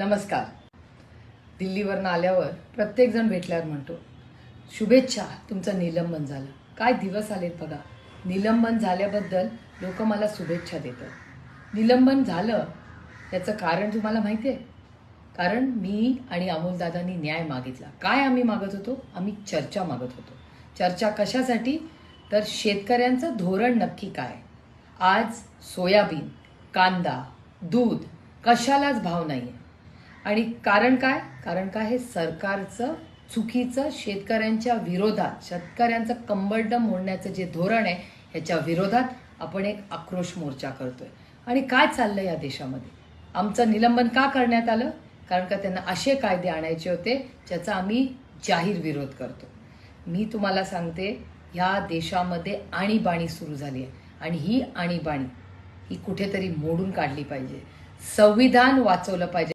नमस्कार. दिल्लीवरनं आल्यावर प्रत्येकजण भेटल्यावर म्हणतो शुभेच्छा तुमचं निलंबन झालं. काय दिवस आलेत बघा. निलंबन झाल्याबद्दल लोक मला शुभेच्छा देतात. निलंबन झालं याचं कारण तुम्हाला माहिती आहे? कारण मी आणि अमोलदादांनी न्याय मागितला. काय आम्ही मागत होतो? आम्ही चर्चा मागत होतो. चर्चा कशासाठी? तर शेतकऱ्यांचं धोरण नक्की काय? आज सोयाबीन कांदा दूध कशालाच भाव नाही आहे आणि कारण काय? कारण काय हे सरकारचं चुकीचं शेतकऱ्यांच्या विरोधात शेतकऱ्यांचं कंबरडं मोडण्याचं जे धोरण आहे ह्याच्या विरोधात आपण एक आक्रोश मोर्चा करतोय. आणि काय चाललंय या देशामध्ये? आमचं निलंबन का करण्यात आलं? कारण का त्यांना असे कायदे आणायचे होते ज्याचा आम्ही जाहीर विरोध करतो. मी तुम्हाला सांगते ह्या देशामध्ये आणीबाणी सुरू झाली आहे. आणि ही आणीबाणी ही कुठेतरी मोडून काढली पाहिजे. संविधान वाचवलं पाहिजे.